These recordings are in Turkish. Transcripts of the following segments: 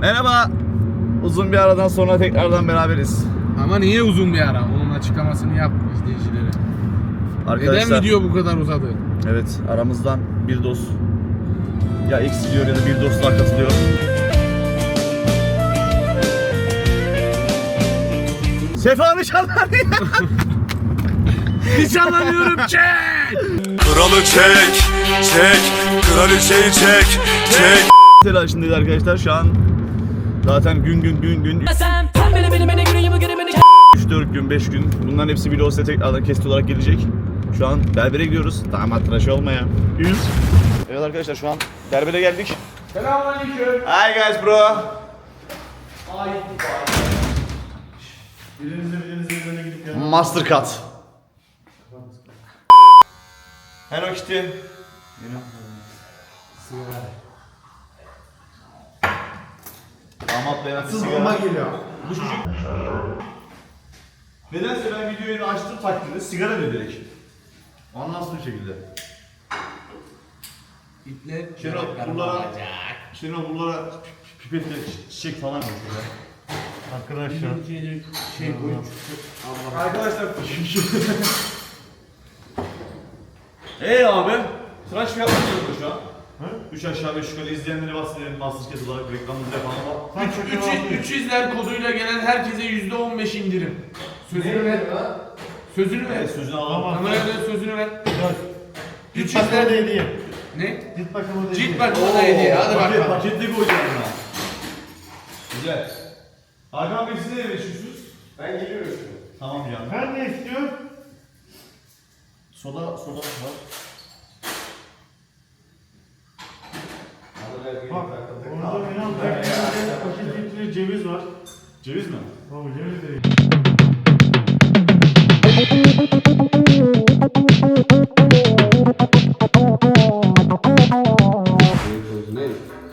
Merhaba. Uzun bir aradan sonra tekrardan beraberiz. Ama niye uzun bir ara? Onun açıklamasını yap izleyicilere. Arkadaşlar. Neden video bu kadar uzadı? Evet aramızdan bir dost ya eksiliyor ya da bir dost daha katılıyor. Sefa nişanlar Nişanlanıyorum çek! Kralı çek, çek, kraliçeyi çek, çek. telaşındayız arkadaşlar şu an. Zaten gün gün gün gün Sen sen beni beni beni günü gibi günü beni 3-4 gün 5 gün bunların hepsi video size tekrardan kesit olarak gelecek. Şu an berbere gidiyoruz. Damat tıraşı olmaya. Yüz. Evet arkadaşlar şu an berbere geldik. Selamünaleyküm. Hi guys bro. Mastercard. Hello Kitty. Damat beğendi sigara. geliyor. Bu çocuk Nedense ben videoyu açtım takdirde sigara dedi direkt. Anlamsız bir şekilde. İple Şenol buralara, Şenol buralara pipetle çiçek falan koyuyor. Arkadaşlar. şey koy. Arkadaşlar Eee abi tıraş fiyatları yapıyor şu an. 3 aşağı 5 yukarı izleyenleri bahsedelim. Mastercard olarak reklamımızı yapalım ama. 3 300'ler koduyla gelen herkese %15 indirim. Sözünü ver. Sözünü ver. Evet, sözünü alalım. Kameraya dön sözünü ver. Cilt bakımı da 300'ler hediye. ne? Cilt bakımı da hediye. Cilt bakımı da hediye. Hadi paket, bakalım. Paketli koyacağım buna. Güzel. Hakan Bey siz ne yaşıyorsunuz? Ben geliyorum şimdi. Tamam canım. Ben ne istiyorum? Soda, soda var. Bak. Orada inan paketinde paketin içinde ceviz var. Ceviz mi? Baba ceviz de?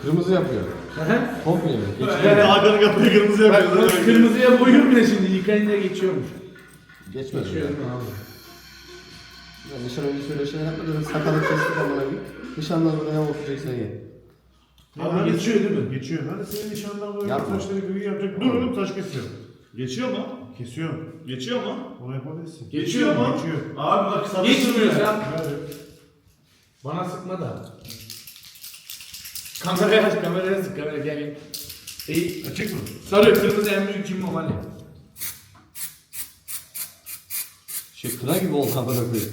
Kırmızı yapıyor. Top mu yemek? Evet. Kapıyı kırmızı yapıyor. Kırmızıya boyuyor bile şimdi yıkayınca geçiyormuş. Geçmedi ya. Geçiyorum abi. Ya nişan öncesi öyle şeyler yapma dedim. Sakalı kestik. Nişandan sonra ne olacaksa ye. Abi geçiyor değil mi? Geçiyor. Ben de senin nişandan böyle Yapma. taşları gri yapacak. Dur oğlum taş kesiyorum. Geçiyor mu? Kesiyorum. Geçiyor mu? Onu yapabilirsin. Geçiyor mu? Geçiyor. Abi bak sana Geçmiyor. Ver. Bana sıkma da. Kameraya aç, kameraya sık, kameraya gel gel. İyi. Açık mı? Sarı, kırmızı en büyük kim o hani? Şey kına gibi oldu amına koyayım.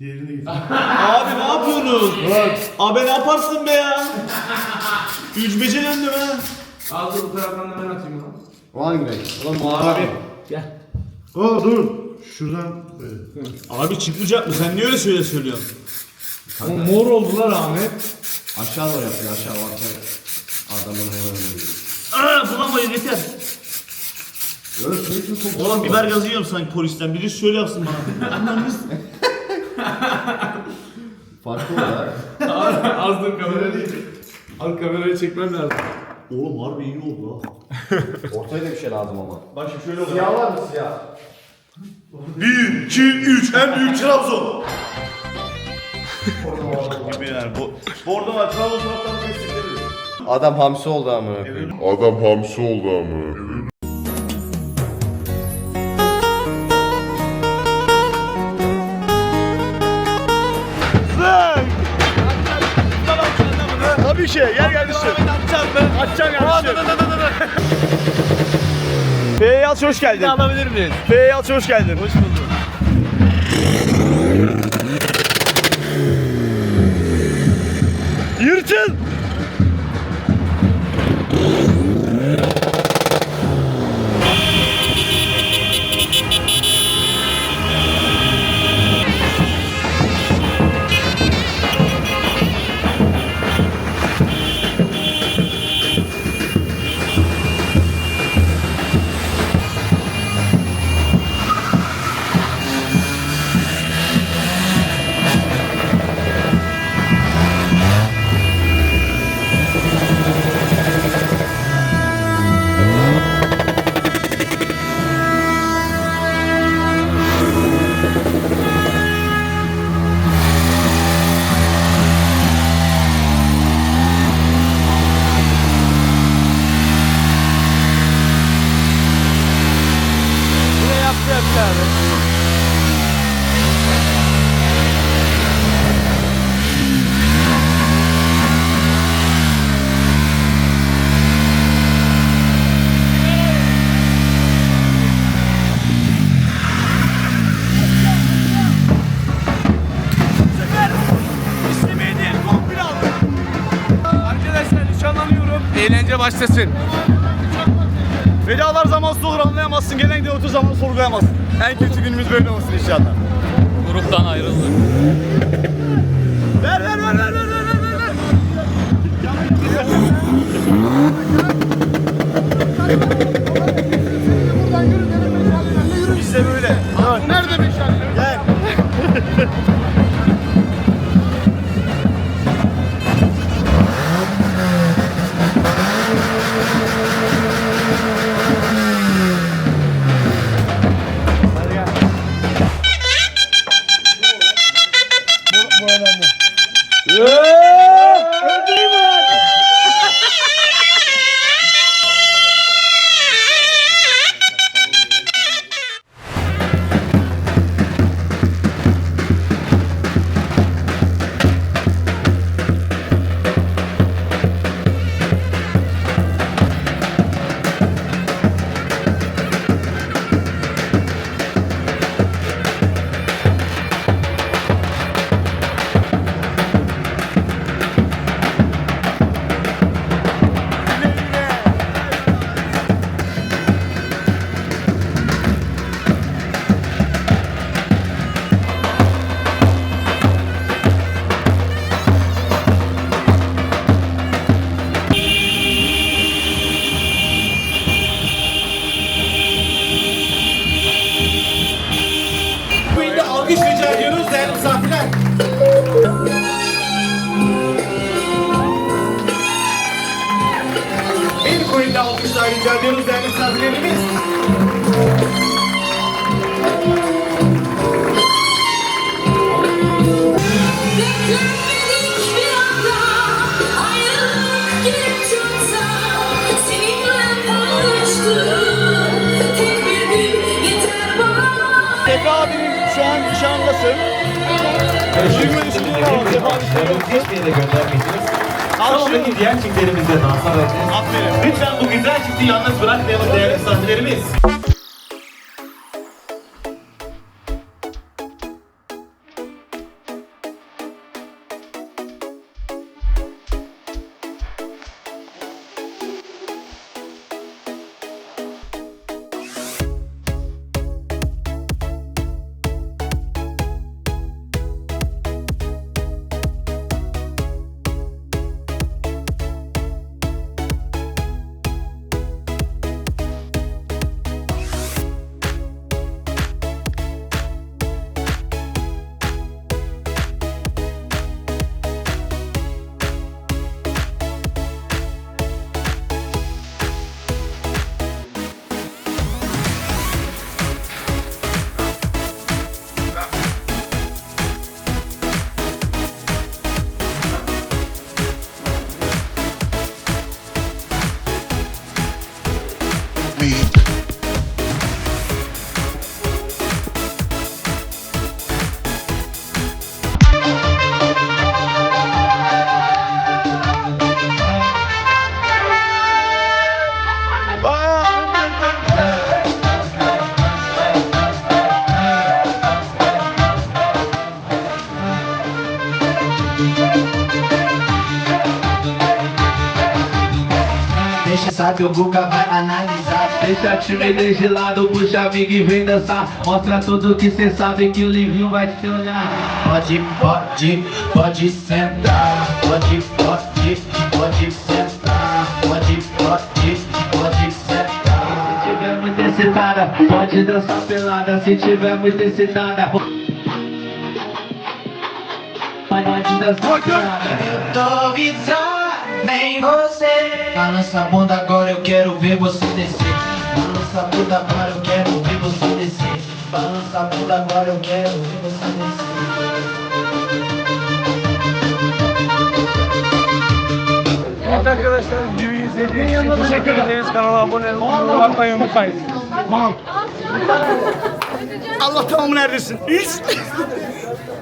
Diğerini getir. Abi ne yapıyorsunuz? Abi ne yaparsın be ya? Üç bece döndüm ha. Ağzı bu taraftan da ben atayım onu. O hangi renk? Ulan mavi. Abi. Gel. Oo dur. Şuradan böyle. Abi çıkmayacak mı? Sen niye öyle söyle söylüyorsun? O mor oldular Ahmet. Aşağı doğru yapıyor aşağı bak. Adamın hemen Aa bulamayız yeter. Öyle sürekli top. Oğlum biber gazı yiyorum sanki polisten. Biri şöyle yapsın bana. Farklı oldu ha. Az dur kamerayı. Al kamerayı çekmem lazım. Oğlum harbi iyi oldu ha. Ortaya da bir şey lazım ama. Bak şimdi şöyle oluyor. Siyah var mı siyah? 1, 2, 3 en büyük Trabzon. Gibi yani. Bu, orada var. Trabzon taraftarını destekleriz. Adam hamsi oldu amına koyayım. Adam hamsi oldu ama. Tabii ki. Gel kardeşim. Atacağım ben. Atacağım kardeşim. Feyyaz Yalçın hoş geldin. alabilir miyiz? Feyyaz Yalçın hoş geldin. Hoş bulduk. Yırtın! Başlasın. Vedalar zamansız olur anlayamazsın. Gelen giden otur zaman sorgulayamazsın. En kötü günümüz böyle olsun inşallah. Gruptan ayrıldı. Ver ver ver ver ver Coin'de alkışlar rica ediyoruz değerli misafirlerimiz. Beklenmedik bir anda ayrılık gelip çatsa Seninle paylaştım tek bir gün yeter bana Sefa abinin şu an nişanlısın. Şimdi düşünüyorum ama Sefa abi Hiçbir yere göndermeyeceğiz. Salondaki diğer çiftlerimizle dansa vereceğiz. Aferin. Lütfen bu güzel çifti yalnız bırakmayalım değerli misafirlerimiz. Deixa sabe, o Guga vai analisar. Deixa time legislado, puxa amigo e vem dançar. Mostra tudo que cê sabe que o Livinho vai te olhar. Pode, pode, pode sentar. Pode, pode, pode sentar. Pode, pode, pode sentar. Se tiver muito excitada, pode dançar pelada. Se tiver muito excitada Pode dançar pelada. Eu tô visado, você Balança a bunda agora, eu quero ver você descer Balança a bunda agora, eu quero ver você descer Balança a bunda agora, eu quero ver você descer Evet arkadaşlar videoyu izlediğiniz için teşekkür ederiz. Kanala abone olmayı unutmayın. Allah tamamı neredesin? Üç.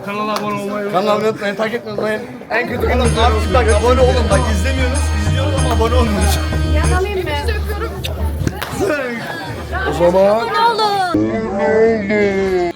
Kanala abone olmayı Kanalı unutmayın, takip etmeyi unutmayın. En kötü günümüz artık bak abone olun. Bak izlemiyoruz, izliyoruz ama abone olmuyoruz. Yanalayım mı? O zaman Ne olur